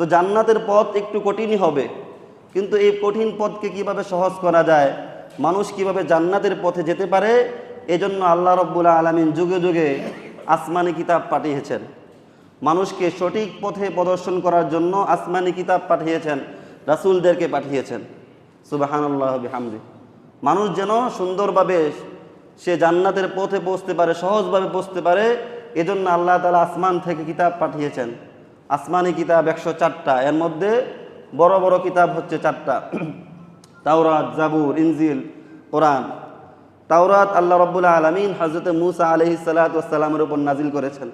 তো জান্নাতের পথ একটু কঠিনই হবে। কিন্তু এই কঠিন পথকে কীভাবে সহজ করা যায়? মানুষ কীভাবে জান্নাতের পথে যেতে পারে? এজন্য আল্লাহ রব্বুল্লা আলমিন যুগে যুগে আসমানি কিতাব পাঠিয়েছেন। মানুষকে সঠিক পথে প্রদর্শন করার জন্য আসমানি কিতাব পাঠিয়েছেন, রাসূলদেরকে পাঠিয়েছেন। সুবাহানাল্লাহ বিহামদি। মানুষ যেন সুন্দরভাবে সে জান্নাতের পথে পৌঁছতে পারে, সহজভাবে পৌঁছতে পারে, এজন্য আল্লাহ তালা আসমান থেকে কিতাব পাঠিয়েছেন। আসমানি কিতাব একশো চারটা। এর মধ্যে বড় বড় কিতাব হচ্ছে চারটা। তাওরাত, জাবুর, ইনজিল, কোরআন। তাওরাত আল্লাহ রব্বুল্লাহ আলমিন হজরত মুসা আলহি সাল্লাতামের উপর নাজিল করেছেন।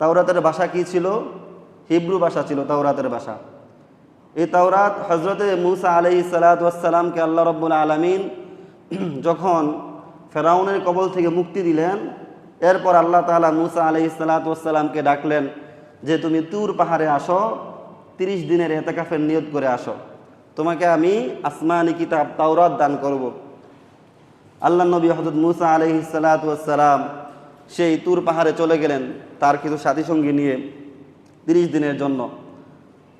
তাওরাতের ভাষা কি ছিল? হিব্রু ভাষা ছিল তাওরাতের ভাষা। এই তাওরাত হজরতে মুসা আলহি সালাতামকে আল্লাহ রব্বুল আলমিন যখন ফেরাউনের কবল থেকে মুক্তি দিলেন, এরপর আল্লাহ তাআলা মুসা আলহি সালাতামকে ডাকলেন যে তুমি তুর পাহাড়ে আসো, তিরিশ দিনের এতেকাফের নিয়ত করে আসো তোমাকে আমি আসমানি কিতাব তাওরাত দান করব। আল্লাহ নবী হজরত মুসা আলহি সালাতাম সেই তুর পাহাড়ে চলে গেলেন তার কিছু সাথী সঙ্গী নিয়ে তিরিশ দিনের জন্য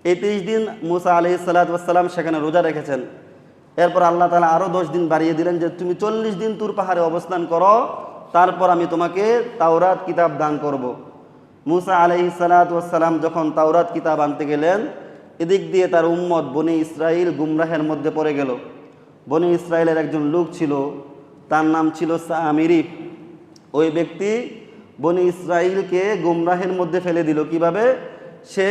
এই তিরিশ দিন মুসা আলহি সাল্লাতাম সেখানে রোজা রেখেছেন এরপর আল্লাহ তালা আরও দশ দিন বাড়িয়ে দিলেন যে, তুমি চল্লিশ দিন তুর পাহাড়ে অবস্থান করো, তারপর আমি তোমাকে তাওরাত কিতাব দান করব। মুসা আলহি সাল্লাতাম যখন তাওরাত কিতাব আনতে গেলেন, এদিক দিয়ে তার উম্মত বনি ইসরাইল গুমরাহের মধ্যে পড়ে গেল। বনি ইসরায়েলের একজন লোক ছিল, তার নাম ছিল সামিরি। ওই ব্যক্তি বনি ইসরাইলকে গুমরাহের মধ্যে ফেলে দিল। কীভাবে? সে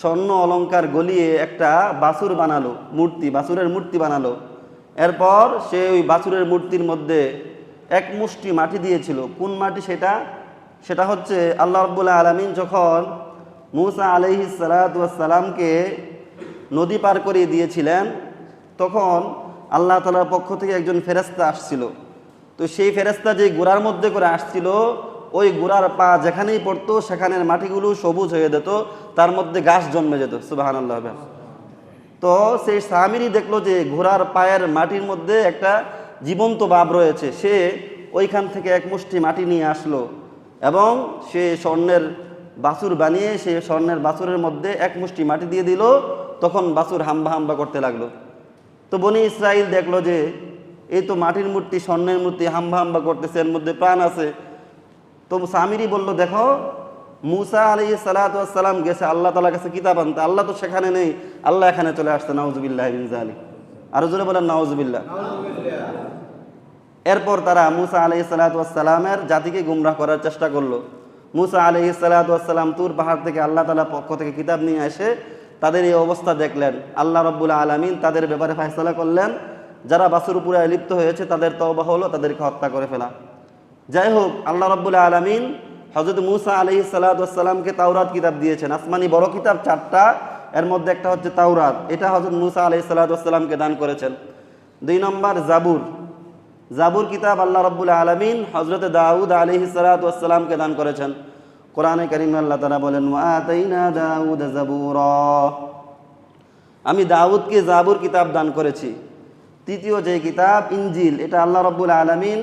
স্বর্ণ অলংকার গলিয়ে একটা বাসুর বানালো, মূর্তি বাসুরের মূর্তি বানালো। এরপর সে ওই বাসুরের মূর্তির মধ্যে এক মুষ্টি মাটি দিয়েছিল। কোন মাটি সেটা? সেটা হচ্ছে আল্লাহ রব্বুল্লাহ আলমিন যখন মুসা আলহি সালাতামকে নদী পার করিয়ে দিয়েছিলেন, তখন আল্লাহ তালার পক্ষ থেকে একজন ফেরেস্তা আসছিল। তো সেই ফেরেস্তা যে গোড়ার মধ্যে করে আসছিল, ওই গোড়ার পা যেখানেই পড়তো সেখানের মাটিগুলো সবুজ হয়ে যেত, তার মধ্যে গাছ জন্মে যেত। সুবাহান আল্লাহ তো সেই সামিরি দেখল যে ঘোড়ার পায়ের মাটির মধ্যে একটা জীবন্ত ভাব রয়েছে, সে ওইখান থেকে এক মুষ্টি মাটি নিয়ে আসলো। এবং সে স্বর্ণের বাছুর বানিয়ে সে স্বর্ণের বাছুরের মধ্যে এক মুষ্টি মাটি দিয়ে দিল, তখন বাছুর হাম্বা হাম্বা করতে লাগল। তো বনি ইসরাইল দেখল যে, এই তো মাটির মূর্তি, স্বর্ণের মূর্তি হাম্বা হাম্বা করতেছে, এর মধ্যে প্রাণ আছে। তো সামিরি বলল, দেখো, মুসা আলী সালাতাম গেছে আল্লাহ তালার কাছে কিতাব আনতে। আল্লাহ তো সেখানে নেই। আল্লাহ এখানে চলে আসছে, নাউজুবিল্লাহ আলী আরও জোরে বলেন, নাউজুবিল্লাহ। এরপর তারা মুসা আলহি সালাতামের জাতিকে গুমরাহ করার চেষ্টা করল। মুসা আলহি সালাতাম তুর পাহাড় থেকে আল্লাহ তালার পক্ষ থেকে কিতাব নিয়ে এসে তাদের এই অবস্থা দেখলেন। আল্লাহ রব্বুল্লাহ আলমিন তাদের ব্যাপারে ফায়সলা করলেন। যারা বাসুর উপরে লিপ্ত হয়েছে, তাদের তওবা হলো, তাদেরকে হত্যা করে ফেলা। যাই হোক, আল্লাহ রব্বুল্লাহ আলমিন হজরত মুসা আলহি সাল্লাতামকে তাওরাত কিতাব দিয়েছেন। আসমানি বড় কিতাব, চারটা। এর মধ্যে একটা হচ্ছে তাওরাত। এটা হজরত মুসা আলহি সাল্লাতামকে দান করেছেন। দুই নম্বর জাবুর। জাবুর কিতাব আল্লাহ রব্বুল্লাহ আলমিন হজরত দাউদ আলহি সাল্লাতামকে দান করেছেন। কোরআনে করিম আল্লাহ তালা বলেন দাউদ আমি দাউদকে জাবুর কিতাব দান করেছি। তৃতীয় যে কিতাব ইঞ্জিল এটা আল্লাহ রব্বুল আলমিন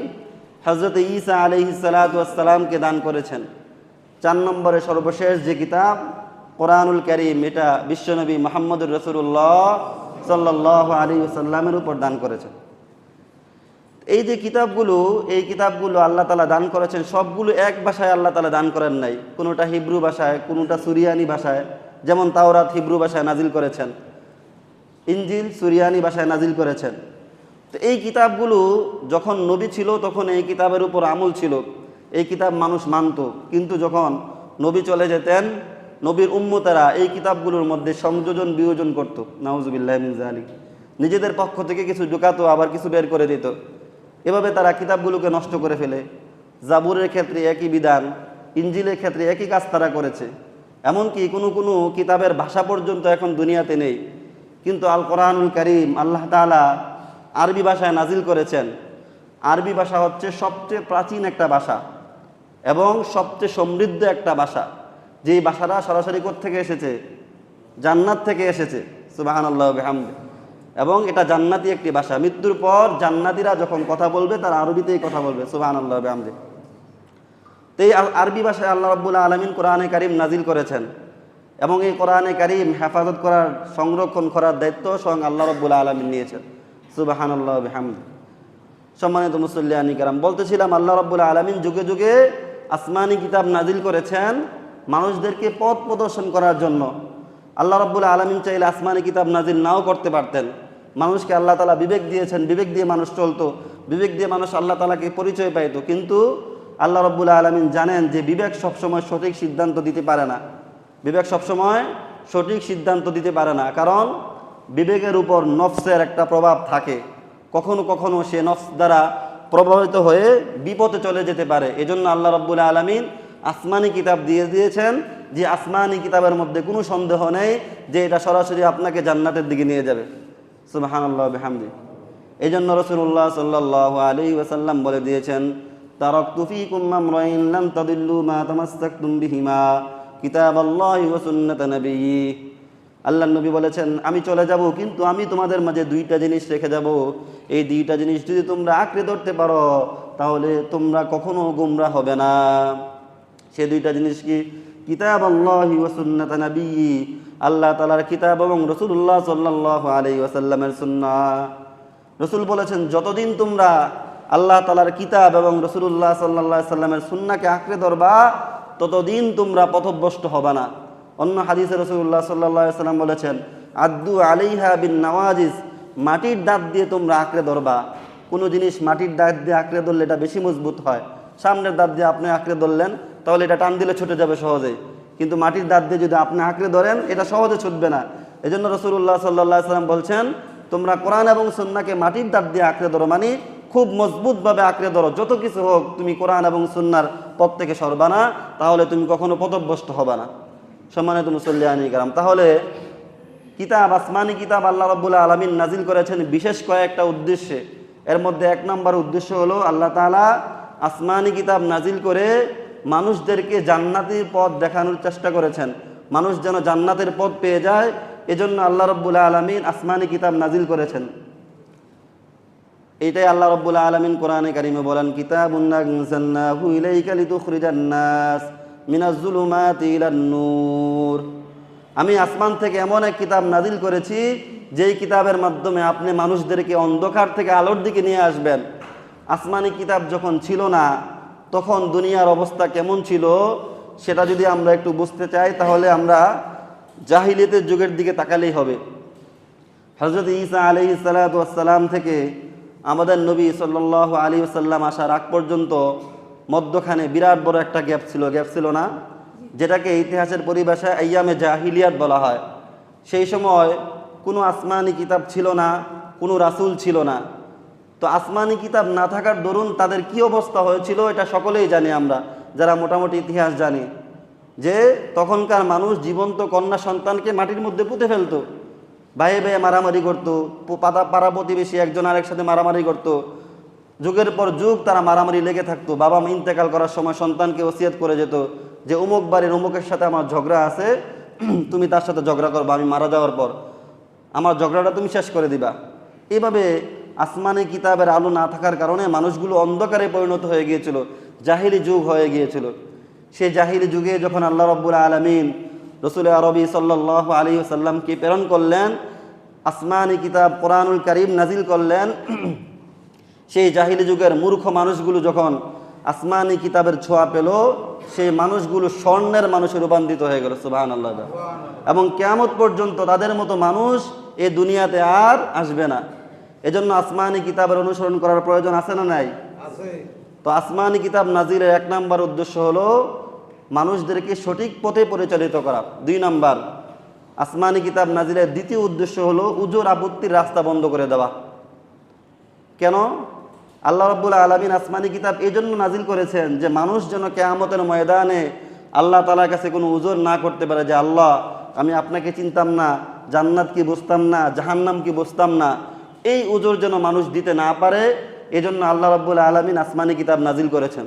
হজরত ঈসা আলহি সালাতামকে দান করেছেন। চার নম্বরে সর্বশেষ যে কিতাব, কোরআনুল করিম, এটা বিশ্বনবী মোহাম্মদুর রসুল্লাহ সাল্লাহ আলী সাল্লামের উপর দান করেছেন। এই যে কিতাবগুলো, এই কিতাবগুলো আল্লাহ তালা দান করেছেন, সবগুলো এক ভাষায় আল্লাহ তালা দান করেন নাই। কোনোটা হিব্রু ভাষায়, কোনোটা সুরিয়ানি ভাষায়। যেমন তাওরাত হিব্রু ভাষায় নাজিল করেছেন। ইঞ্জিল সুরিয়ানি ভাষায় নাজিল করেছেন। তো এই কিতাবগুলো যখন নবী ছিল, তখন এই কিতাবের উপর আমল ছিল। এই কিতাব মানুষ মানত। কিন্তু যখন নবী চলে যেতেন, নবীর উম্মতারা এই কিতাবগুলোর মধ্যে সংযোজন, বিয়োজন করত। নাউজুবিল্লাহ আলী নিজেদের পক্ষ থেকে কিছু ঢুকাতো, আবার কিছু বের করে দিত। এভাবে তারা কিতাবগুলোকে নষ্ট করে ফেলে। জাবুরের ক্ষেত্রে একই বিধান, ইঞ্জিলের ক্ষেত্রে একই কাজ তারা করেছে। এমনকি কোনো কোনো কিতাবের ভাষা পর্যন্ত এখন দুনিয়াতে নেই। কিন্তু আল কোরআনুল করিম আল্লাহ তালা আরবি ভাষায় নাজিল করেছেন। আরবি ভাষা হচ্ছে সবচেয়ে প্রাচীন একটা ভাষা এবং সবচেয়ে সমৃদ্ধ একটা ভাষা। যেই ভাষাটা সরাসরি থেকে এসেছে? জান্নাত থেকে এসেছে। সুবাহান আল্লাহ বেহামদ এবং এটা জান্নাতি একটি ভাষা। মৃত্যুর পর জান্নাতিরা যখন কথা বলবে, তার আরবিতেই কথা বলবে। সুবাহান আল্লাহ বেহামদে। তো এই আরবি ভাষায় আল্লাহ রব্বুল্লাহ আলমিন কোরআনে কারিম নাজিল করেছেন। এবং এই কোরআনে কারিম হেফাজত করার, সংরক্ষণ করার দায়িত্ব স্বয়ং আল্লাহ রব্বুল আলমিন নিয়েছেন। সুবাহান্লাহ হামদ সম্মানিত মুসল্লিয়ানি কারাম বলতেছিলাম আল্লাহ রব্বুল আলমিন যুগে যুগে আসমানি কিতাব নাজিল করেছেন মানুষদেরকে পথ প্রদর্শন করার জন্য। আল্লাহ রব্বুল আলমিন চাইলে আসমানি কিতাব নাজিল নাও করতে পারতেন। মানুষকে আল্লাহ তালা বিবেক দিয়েছেন, বিবেক দিয়ে মানুষ চলতো, বিবেক দিয়ে মানুষ আল্লাহ তালাকে পরিচয় পাইতো। কিন্তু আল্লাহ রব্বুল আলমিন জানেন যে বিবেক সবসময় সঠিক সিদ্ধান্ত দিতে পারে না। বিবেক সবসময় সঠিক সিদ্ধান্ত দিতে পারে না। কারণ বিবেকের উপর নফসের একটা প্রভাব থাকে। কখনো কখনো সে নফস দ্বারা প্রভাবিত হয়ে বিপদে চলে যেতে পারে। এজন্য আল্লাহ রব্বুল আলমিন আসমানি কিতাব দিয়ে দিয়েছেন যে আসমানি কিতাবের মধ্যে কোনো সন্দেহ নেই যে এটা সরাসরি আপনাকে জান্নাতের দিকে নিয়ে যাবে। সুবাহান্লাহ এই জন্য রসুল্লাহ সাল্লাহ আলী ওয়াসাল্লাম বলে দিয়েছেন তারক তুফি কুম্মাম রইল্লাম তাদিল্লু মা তামাস্তাক বিহিমা কিতাব আল্লাহ ওয়াসুন্নত আল্লাহ নবী বলেছেন, আমি চলে যাব, কিন্তু আমি তোমাদের মাঝে দুইটা জিনিস রেখে যাব। এই দুইটা জিনিস যদি তোমরা আঁকড়ে ধরতে পারো, তাহলে তোমরা কখনো গুমরা হবে না। সে দুইটা জিনিস কি কিতাব আল্লাহ নবী আল্লাহ তালার কিতাব এবং রসুল্লাহ সাল্লাহ আলি ওয়াসাল্লামের সুন্না রসুল বলেছেন, যতদিন তোমরা আল্লাহ তালার কিতাব এবং রসুল্লাহ সাল্লাহ সাল্লামের সুন্নাকে আঁকড়ে ধরবা, ততদিন তোমরা পথভ্রষ্ট হবে না। অন্য হাদিসে রসুল্লাহ সাল্লাহ সাল্লাম বলেছেন আব্দু আলিহা বিন নওয়াজিস মাটির দাঁত দিয়ে তোমরা আঁকড়ে ধরবা। কোনো জিনিস মাটির দাঁত দিয়ে আঁকড়ে ধরলে এটা বেশি মজবুত হয়। সামনের দাঁত দিয়ে আপনি আঁকড়ে ধরলেন তাহলে এটা টান দিলে ছুটে যাবে সহজেই। কিন্তু মাটির দাঁত দিয়ে যদি আপনি আঁকড়ে ধরেন, এটা সহজে ছুটবে না। এই জন্য রসুল্লাহ সাল্লাহ সাল্লাম বলছেন, তোমরা কোরআন এবং সন্নাকে মাটির দাঁত দিয়ে আঁকড়ে ধরো মানে খুব মজবুতভাবে আঁকড়ে ধরো। যত কিছু হোক, তুমি কোরআন এবং সুন্নার পথ থেকে সরবানা তাহলে তুমি কখনো পদভ্যস্ত হবে না। সম্মানিত মুসল্লিয়ানি কারাম, তাহলে কিতাব, আসমানি কিতাব আল্লাহ রব্বুল্লাহ আলমিন নাজিল করেছেন বিশেষ কয়েকটা উদ্দেশ্যে। এর মধ্যে এক নম্বর উদ্দেশ্য হলো, আল্লাহ তালা আসমানি কিতাব নাজিল করে মানুষদেরকে জান্নাতির পথ দেখানোর চেষ্টা করেছেন। মানুষ যেন জান্নাতের পথ পেয়ে যায়, এজন্য আল্লাহ রব্বুল্লাহ আলমিন আসমানি কিতাব নাজিল করেছেন। এইটাই আল্লাহ রব্বুল্লাহ আলমিন কোরআনে কারিমে বলেন লিতুখরিজান নাস নূর। আমি আসমান থেকে এমন এক কিতাব নাজিল করেছি, যেই কিতাবের মাধ্যমে আপনি মানুষদেরকে অন্ধকার থেকে আলোর দিকে নিয়ে আসবেন। আসমানি কিতাব যখন ছিল না তখন দুনিয়ার অবস্থা কেমন ছিল সেটা যদি আমরা একটু বুঝতে চাই, তাহলে আমরা জাহিলিয়তের যুগের দিকে তাকালেই হবে। হজরত ঈসা আলি সালাতাম থেকে আমাদের নবী সাল্লাহ আলী সাল্লাম আসার আগ পর্যন্ত মধ্যখানে বিরাট বড় একটা গ্যাপ ছিল গ্যাপ ছিল না, যেটাকে ইতিহাসের পরিভাষায় আইয়ামে জাহিলিয়াত বলা হয়। সেই সময় কোনো আসমানি কিতাব ছিল না, কোনো রাসুল ছিল না। তো আসমানি কিতাব না থাকার দরুন তাদের কি অবস্থা হয়েছিল এটা সকলেই জানি আমরা, যারা মোটামুটি ইতিহাস জানি। যে তখনকার মানুষ জীবন্ত কন্যা সন্তানকে মাটির মধ্যে পুঁতে ফেলতো। ভাইয়ে ভাইয়ে মারামারি করতো পাতা পাড়া প্রতিবেশী একজন আরেক সাথে মারামারি করতো। যুগের পর যুগ তারা মারামারি লেগে থাকতো। বাবা মা ইন্তেকাল করার সময় সন্তানকে ওসিয়ত করে যেত যে, অমুক বাড়ির অমুকের সাথে আমার ঝগড়া আছে, তুমি তার সাথে ঝগড়া করবা, আমি মারা যাওয়ার পর। আমার ঝগড়াটা তুমি শেষ করে দিবা। এইভাবে আসমানে কিতাবের আলো না থাকার কারণে মানুষগুলো অন্ধকারে পরিণত হয়ে গিয়েছিল, জাহিলি যুগ হয়ে গিয়েছিল। সেই জাহিলি যুগে যখন আল্লাহ রব্বুল আলমিন রসুল আরবি সাল্লাহ আলী সাল্লামকে প্রেরণ করলেন, আসমানি কিতাব কোরআনুল করিম নাজিল করলেন, সেই জাহিলি যুগের মূর্খ মানুষগুলো যখন আসমানি কিতাবের ছোঁয়া পেল, সেই মানুষগুলো স্বর্ণের মানুষে রূপান্তরিত হয়ে গেল সুবাহান আল্লাহ এবং কেয়ামত পর্যন্ত তাদের মতো মানুষ এই দুনিয়াতে আর আসবে না। এজন্য আসমানি কিতাবের অনুসরণ করার প্রয়োজন আছে না নাই? তো আসমানি কিতাব নাজিরের এক নাম্বার উদ্দেশ্য হলো মানুষদেরকে সঠিক পথে পরিচালিত করা। দুই নাম্বার আসমানি কিতাব নাজিরের দ্বিতীয় উদ্দেশ্য হলো উজোর আপত্তির রাস্তা বন্ধ করে দেওয়া। কেন? আল্লাহ রব্বুল আলমিন আসমানি কিতাব এই জন্য নাজিল করেছেন যে মানুষ যেন কেয়ামতের ময়দানে আল্লাহ তালার কাছে কোনো উজোর না করতে পারে যে আল্লাহ আমি আপনাকে চিনতাম না জান্নাত কি বুঝতাম না জাহান্নাম কি বুঝতাম না এই উজোর যেন মানুষ দিতে না পারে, এজন্য আল্লাহ রব্বুল আলমিন আসমানি কিতাব নাজিল করেছেন।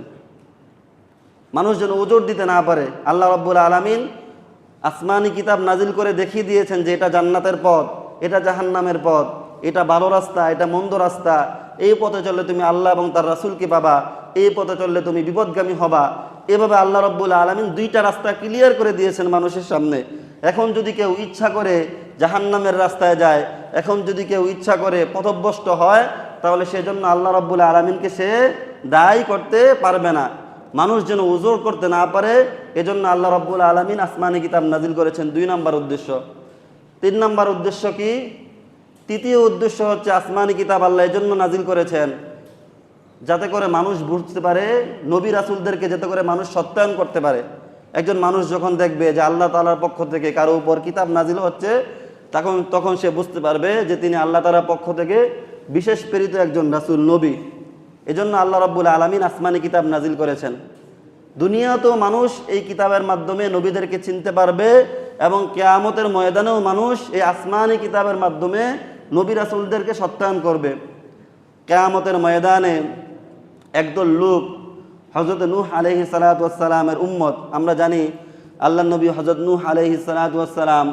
মানুষ যেন উজোর দিতে না পারে, আল্লাহ রব্বুল আলমিন আসমানি কিতাব নাজিল করে দেখিয়ে দিয়েছেন যে এটা জান্নাতের পথ, এটা জাহান্নামের পথ, এটা ভালো রাস্তা, এটা মন্দ রাস্তা। এই পথে চললে তুমি আল্লাহ এবং তার রাসুলকে পাবা, এই পথে চললে তুমি বিপদগামী হবা। এভাবে আল্লাহ রব্বুল আলমিন দুইটা রাস্তা ক্লিয়ার করে দিয়েছেন মানুষের সামনে। এখন যদি কেউ ইচ্ছা করে জাহান্নামের রাস্তায় যায় এখন যদি কেউ ইচ্ছা করে পথভ্রষ্ট হয়, তাহলে সেজন্য আল্লাহ রব্বুল আলমিনকে সে দায়ী করতে পারবে না। মানুষ যেন উজোর করতে না পারে, এজন্য আল্লাহ রব্বুল আলমিন আসমানি কিতাব নাজিল করেছেন দুই নম্বর উদ্দেশ্য। তিন নম্বর উদ্দেশ্য কি? তৃতীয় উদ্দেশ্য হচ্ছে আসমানি কিতাব আল্লাহ এজন্য নাজিল করেছেন, যাতে করে মানুষ বুঝতে পারে, নবী রাসুলদেরকে যাতে করে মানুষ সত্যায়ন করতে পারে। একজন মানুষ যখন দেখবে যে আল্লাহ তালার পক্ষ থেকে কারও উপর কিতাব নাজিল হচ্ছে তখন তখন সে বুঝতে পারবে যে তিনি আল্লাহ তালার পক্ষ থেকে বিশেষ প্রেরিত একজন রাসুল, নবী। এজন্য আল্লাহ রব্বুল আলমিন আসমানি কিতাব নাজিল করেছেন। দুনিয়াতেও মানুষ এই কিতাবের মাধ্যমে নবীদেরকে চিনতে পারবে এবং কেয়ামতের ময়দানেও মানুষ এই আসমানি কিতাবের মাধ্যমে নবী রাসুলদেরকে সত্যায়ন করবে। কেয়ামতের ময়দানে একদল লোক হজরত নূহ আলহি সালাতামের উম্মত। আমরা জানি আল্লাহ নবী হজরত নূহ আলহি সালাতাম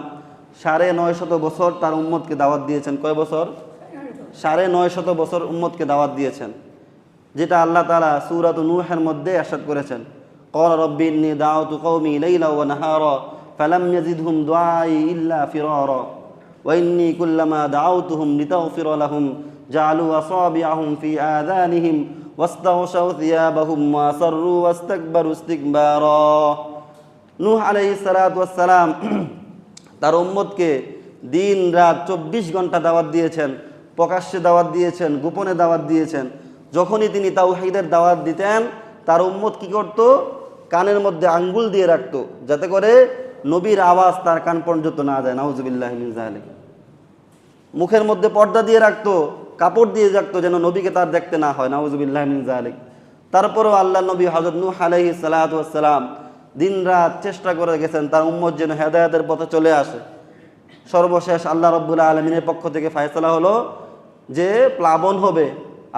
সাড়ে নয় শত বছর তার উম্মতকে দাওয়াত দিয়েছেন কয় বছর সাড়ে নয় শত বছর উম্মতকে দাওয়াত দিয়েছেন যেটা আল্লাহ তালা সুরাত নূহের মধ্যে আসাদ করেছেন قال رب إني دعوت قومي ليلا ونهارا فلم يزدهم دعائي إلا فرارا وإني كلما دعوتهم لتغفر لهم جعلوا أصابعهم في آذانهم واستغشوا ثيابهم وأصروا واستكبروا استكبارا নূহ আলাইহিস সালাতু ওয়াস সালাম তার উম্মতকে দিন, রাত, চব্বিশ ঘণ্টা দাওয়াত দিয়েছেন, প্রকাশ্যে দাওয়াত দিয়েছেন, গোপনে দাওয়াত দিয়েছেন। যখনই তিনি তাওহীদের দাওয়াত দিতেন, তার উম্মত কি করত? কানের মধ্যে আঙ্গুল দিয়ে রাখতো, যাতে করে নবীর আওয়াজ তার কান পর্যন্ত না যায়। নাউজুবিল্লাহ জালিক মুখের মধ্যে পর্দা দিয়ে রাখতো, কাপড় দিয়ে রাখতো, যেন নবীকে তার দেখতে না হয়। নাউজুবিল্লাহ জালিক তারপরেও আল্লাহ নবী হজরত নূহ আলাইহি সালাম দিন রাত চেষ্টা করে গেছেন, তার উম্মত যেন হেদায়তের পথে চলে আসে। সর্বশেষ আল্লাহ রব্বুল্লাহ আলমিনের পক্ষ থেকে ফায়সলা হলো যে, প্লাবন হবে,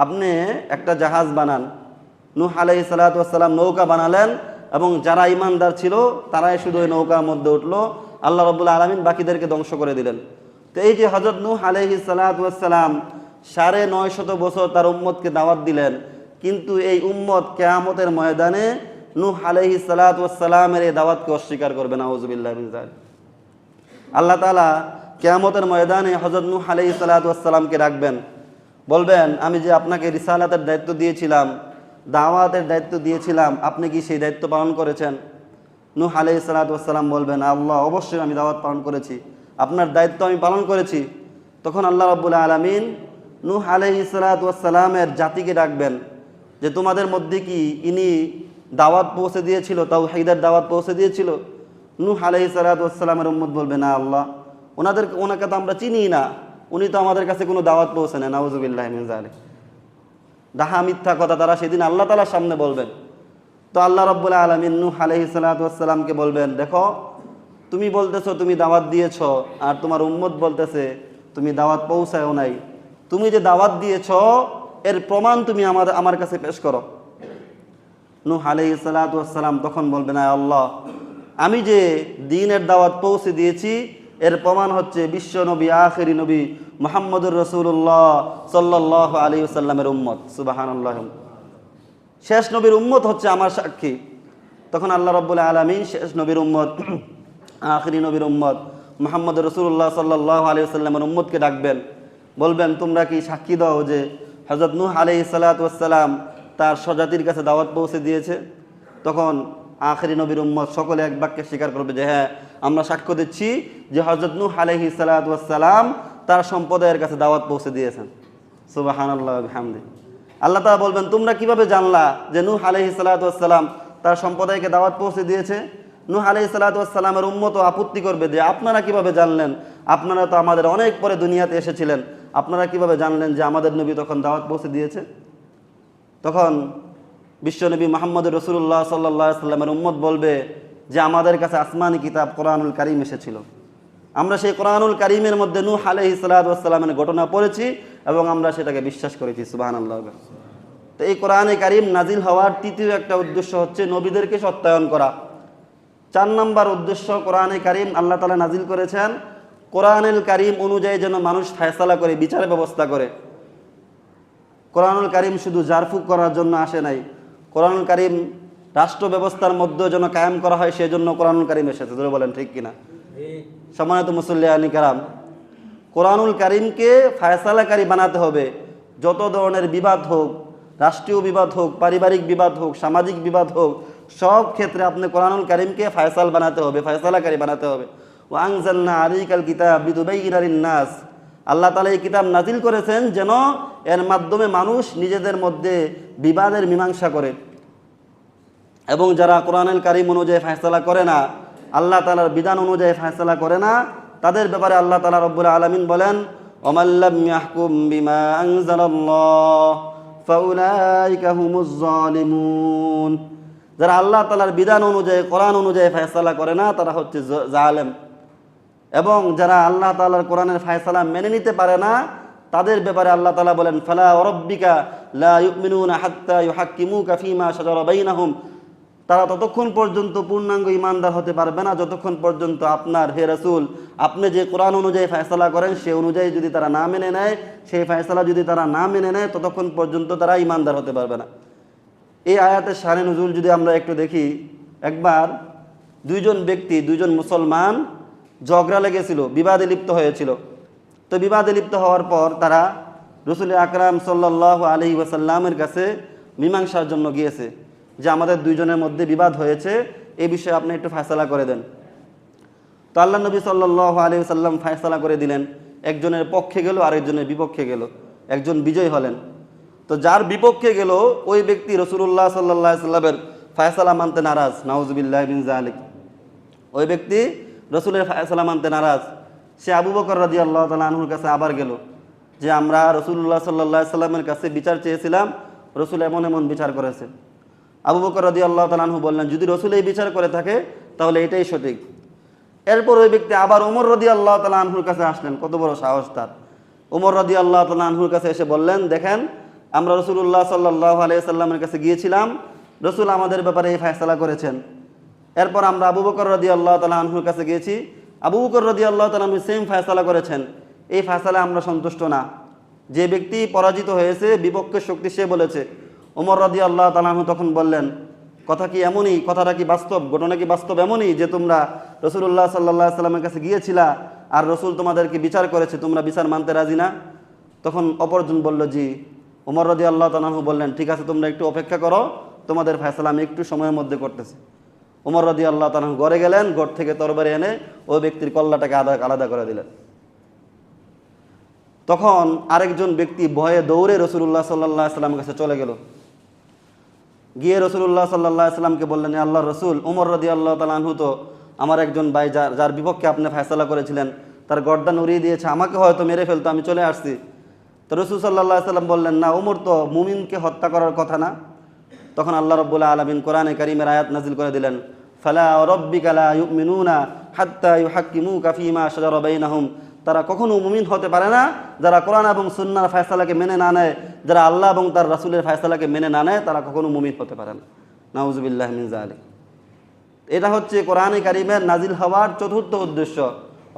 আপনি একটা জাহাজ বানান। নূহ আলাইহি সালাতাম নৌকা বানালেন এবং যারা ইমানদার ছিল, তারাই শুধু ওই নৌকার মধ্যে উঠল। আল্লাহ রব্বুল্লাহ আলমিন বাকিদেরকে ধ্বংস করে দিলেন। তো এই যে হজরত নূহ আলাইহি সালাতাম সাড়ে নয় শত বছর তার উম্মতকে দাওয়াত দিলেন, কিন্তু এই উম্মত কেয়ামতের ময়দানে নূহ আলাইহি সালাতামের এই দাওয়াতকে অস্বীকার করবে না হজবিল্লাহ আল্লাহ তালা কেয়ামতের ময়দানে হজরত নূহ আলাইহি সালাতামকে রাখবেন বলবেন, আমি যে আপনাকে রিসালাতের দায়িত্ব দিয়েছিলাম, দাওয়াতের দায়িত্ব দিয়েছিলাম, আপনি কি সেই দায়িত্ব পালন করেছেন? নূহ আলাইহি সালাতাম বলবেন, আল্লাহ, অবশ্যই আমি দাওয়াত পালন করেছি। আপনার দায়িত্ব আমি পালন করেছি। তখন আল্লাহ রাব্বুল আলমিন নূহ আলাইহি সালাতামের জাতিকে ডাকবেন যে, তোমাদের মধ্যে কি ইনি দাওয়াত পৌঁছে দিয়েছিল তাও হাইদার দাওয়াত পৌঁছে দিয়েছিল। নূহ আলাইহি সালাতামের উম্মত বলবে, না আল্লাহ ওনাদের ওনাকে তো আমরা চিনি না। উনি তো আমাদের কাছে কোনো দাওয়াত পৌঁছে নেয় নাউজুবিল্লাহ মিন জালিক ডাহা মিথ্যা কথা তারা সেদিন আল্লাহ তালার সামনে বলবেন। তো আল্লাহ রব্বুল্লাহ আলমিন নূহ আলহি সালাতামকে বলবেন, দেখো, তুমি বলতেছো তুমি দাওয়াত দিয়েছ, আর তোমার উম্মত বলতেছে তুমি দাওয়াত পৌঁছায়ও নাই। তুমি যে দাওয়াত দিয়েছ, এর প্রমাণ তুমি আমার আমার কাছে পেশ করো। নূহ আলহি সালাতাম তখন বলবে, না আল্লাহ, আমি যে দিনের দাওয়াত পৌঁছে দিয়েছি, এর প্রমাণ হচ্ছে বিশ্ব নবী, আখেরি নবী মোহাম্মদুর রসুল্লাহ সাল্লাহ আলী সাল্লামের উম্মত। সুবাহান শেষ নবীর উম্মত হচ্ছে আমার সাক্ষী। তখন আল্লাহ রব্বুল্লাহ আলমী শেষ নবীর উম্মত, আখরি নবীর উম্মত মোহাম্মদ রসুল্লাহ সাল্লাহ আলী সাল্লামের উম্মতকে ডাকবেন। বলবেন, তোমরা কি সাক্ষী দাও যে হজরত নূহ আলহি সাল্লাতাম তার স্বজাতির কাছে দাওয়াত পৌঁছে দিয়েছে। তখন আখরি নবীর উম্মত সকলে এক বাক্যে স্বীকার করবে যে হ্যাঁ আমরা সাক্ষ্য দিচ্ছি যে হজরত নূহ আলহি সালাতাম তার সম্প্রদায়ের কাছে দাওয়াত পৌঁছে দিয়েছেন। সুবাহান আল্লাহ হামদি আল্লাহ তালা বলবেন, তোমরা কীভাবে জানলা যে নূহ আলহি সালাতাম তার সম্প্রদায়কে দাওয়াত পৌঁছে দিয়েছে? নূহ আলহি সালাতামের উম্মত আপত্তি করবে যে, আপনারা কীভাবে জানলেন? আপনারা তো আমাদের অনেক পরে দুনিয়াতে এসেছিলেন। আপনারা কীভাবে জানলেন যে আমাদের নবী তখন দাওয়াত পৌঁছে দিয়েছে? তখন বিশ্বনবী মোহাম্মদ রসুল্লাহ সাল্লাহ সাল্লামের উম্মত বলবে যে আমাদের কাছে আসমানি কিতাব কোরআনুল কারিম এসেছিল। আমরা সেই কোরআনুল কারিমের মধ্যে নূহ আলহি সাল্লামের ঘটনা পড়েছি এবং আমরা সেটাকে বিশ্বাস করেছি সুবাহান আল্লাহ তো এই কোরআনে কারিম নাজিল হওয়ার তৃতীয় একটা উদ্দেশ্য হচ্ছে নবীদেরকে সত্যায়ন করা। চার নম্বর উদ্দেশ্য কোরআনে কারিম আল্লাহ তালা নাজিল করেছেন, কোরআনুল কারিম অনুযায়ী যেন মানুষ ফায়সালা করে, বিচার ব্যবস্থা করে। কোরআনুল কারিম শুধু জারফুক করার জন্য আসে নাই। কোরআনুল কারিম রাষ্ট্র ব্যবস্থার মধ্যে যেন কায়েম করা হয়, সেজন্য কোরআনুল কারিম এসেছে। ধরে বলেন, ঠিক কিনা? সম্মানিত আলী কারাম, কোরআনুল কারিমকে ফায়সালাকারী বানাতে হবে। যত ধরনের বিবাদ হোক, রাষ্ট্রীয় বিবাদ হোক, পারিবারিক বিবাদ হোক, সামাজিক বিবাদ হোক, সব ক্ষেত্রে আপনি কোরআনুল কারিমকে ফায়সাল বানাতে হবে, ফায়সালাকারী বানাতে হবে। ওয়াংজান্না আলিকাল কিতাব বিদুবাই বিদুবাইরারিন নাস আল্লাহ তালা এই কিতাব নাজিল করেছেন যেন এর মাধ্যমে মানুষ নিজেদের মধ্যে বিবাদের মীমাংসা করে। এবং যারা কোরআনুল কারিম অনুযায়ী ফায়সালা করে না, আল্লাহ তালার বিধান অনুযায়ী ফায়সালা করে না, তাদের ব্যাপারে আল্লাহ তালা রব্বুল আলমিন বলেন যারা আল্লাহ তালার বিধান অনুযায়ী, কোরআন অনুযায়ী ফায়সালা করে না, তারা হচ্ছে জালেম। এবং যারা আল্লাহ তালার কোরআনের ফায়সালা মেনে নিতে পারে না তাদের ব্যাপারে আল্লাহ তালা বলেন, ফালা অরব্বিকা লা ইউমিনুনা হাত্তা ইউহাক্কিমুকা ফীমা শাজারা বাইনাহুম। তারা ততক্ষণ পর্যন্ত পূর্ণাঙ্গ ইমানদার হতে পারবে না, যতক্ষণ পর্যন্ত আপনার, হে রাসূল, আপনি যে কোরআন অনুযায়ী ফায়সালা করেন, সে অনুযায়ী যদি তারা না মেনে নেয়, সেই ফায়সালা যদি তারা না মেনে নেয়, ততক্ষণ পর্যন্ত তারা ইমানদার হতে পারবে না। এই আয়াতের শানে নজরুল যদি আমরা একটু দেখি, একবার দুইজন ব্যক্তি, দুইজন মুসলমান ঝগড়া লেগেছিল, বিবাদে লিপ্ত হয়েছিল। তো বিবাদে লিপ্ত হওয়ার পর তারা রসুল আকরাম সাল্লাহ আলহি ওয়াসাল্লামের কাছে মীমাংসার জন্য গিয়েছে যে আমাদের দুইজনের মধ্যে বিবাদ হয়েছে এই বিষয়ে আপনি একটু ফয়সালা করে দেন। তো আল্লাহ নবী সাল্লাহ আলি সাল্লাম ফায়সালা করে দিলেন, একজনের পক্ষে গেল আরেকজনের বিপক্ষে গেল, একজন বিজয় হলেন। তো যার বিপক্ষে গেল, ওই ব্যক্তি রসুল্লাহ সাল্লাহ সাল্লামের ফায়সালা মানতে নারাজ, নাউজবিল্লাহ বিন জালিক ওই ব্যক্তি রসুলের ফায়সালা মানতে নারাজ। সে আবু বকর রাজি আল্লাহ তালা আনহুর কাছে আবার গেল যে আমরা রসুল্লাহ সাল্লাহ সাল্লামের কাছে বিচার চেয়েছিলাম, রসুল এমন এমন বিচার করেছে আবু বকর রাজি আল্লাহ তালাহু বললেন, যদি রসুল এই বিচার করে থাকে, তাহলে এটাই সঠিক। এরপর ওই ব্যক্তি আবার ওমর রদি আল্লাহ তালা আনহুর কাছে আসলেন, কত বড় সাহস তার। ওমর রদি আল্লাহ তালা আনহুর কাছে এসে বললেন, দেখেন, আমরা রসুল্লাহ সাল্লাহ আলিয়াল্লামের কাছে গিয়েছিলাম, রসুল আমাদের ব্যাপারে এই ফয়সলা করেছেন। এরপর আমরা আবু বকর রদি আল্লাহ তালা আনহুর কাছে গিয়েছি আবু বকর রদি আল্লাহ তালা সেম ফয়সলা করেছেন। এই ফয়সালায় আমরা সন্তুষ্ট না। যে ব্যক্তি পরাজিত হয়েছে বিপক্ষের শক্তি সে বলেছে। ওমর রদি আল্লাহ তালাহু তখন বললেন, কথা কি এমনই? কথাটা কি বাস্তব? ঘটনা কি বাস্তব এমনই যে তোমরা রসুল্লাহ সাল্লাহ সাল্লামের কাছে গিয়েছিলা আর রসুল তোমাদেরকে বিচার করেছে, তোমরা বিচার মানতে রাজি না? তখন অপরজন বলল, জি। ওমর রদি আল্লাহ তালাহু বললেন, ঠিক আছে, তোমরা একটু অপেক্ষা করো। তোমাদের ফয়সালা আমি একটু সময়ের মধ্যে করতেছি। ওমর রদি আল্লাহ তালাহু গড়ে গেলেন, ঘর থেকে তরবারি এনে ওই ব্যক্তির কল্লাটাকে আলাদা আলাদা করে দিলেন। তখন আরেকজন ব্যক্তি ভয়ে দৌড়ে রসুল্লাহ সাল্লাহ সাল্লামের কাছে চলে গেল। গিয়ে রসুল্লাহ সাল্লাহ সাল্লামকে বললেন আল্লাহ রসুল, উমর রদি আল্লাহ তালাহু তো আমার একজন ভাই, যার যার বিপক্ষে আপনি ফয়সালা করেছিলেন, তার গর্দান উড়িয়ে দিয়েছে, আমাকে হয়তো মেরে ফেলতো, আমি চলে আসছি। তো রসুল সাল্লাহ সাল্লাম বললেন, না, উমর তো মুমিনকে হত্যা করার কথা না। তখন আল্লাহ রব্বুল্লাহ আলমিন কোরআনে কারিমের আয়াত নাজিল করে দিলেন তারা কখনো মুমিন হতে পারে না, যারা কোরআন এবং সুন্নার ফয়সালাকে মেনে না নেয়, যারা আল্লাহ এবং তার রাসূলের ফয়সালাকে মেনে না নেয়, তারা কখনো মুমিন হতে পারে না। নাউজুবিল্লাহ মিন জালিক এটা হচ্ছে কোরআনে কারিমের নাজিল হওয়ার চতুর্থ উদ্দেশ্য।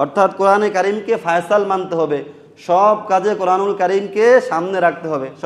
অর্থাৎ কোরআনে কারিমকে ফায়সাল মানতে হবে। সব কাজে কোরআনুল কারিমকে সামনে রাখতে হবে।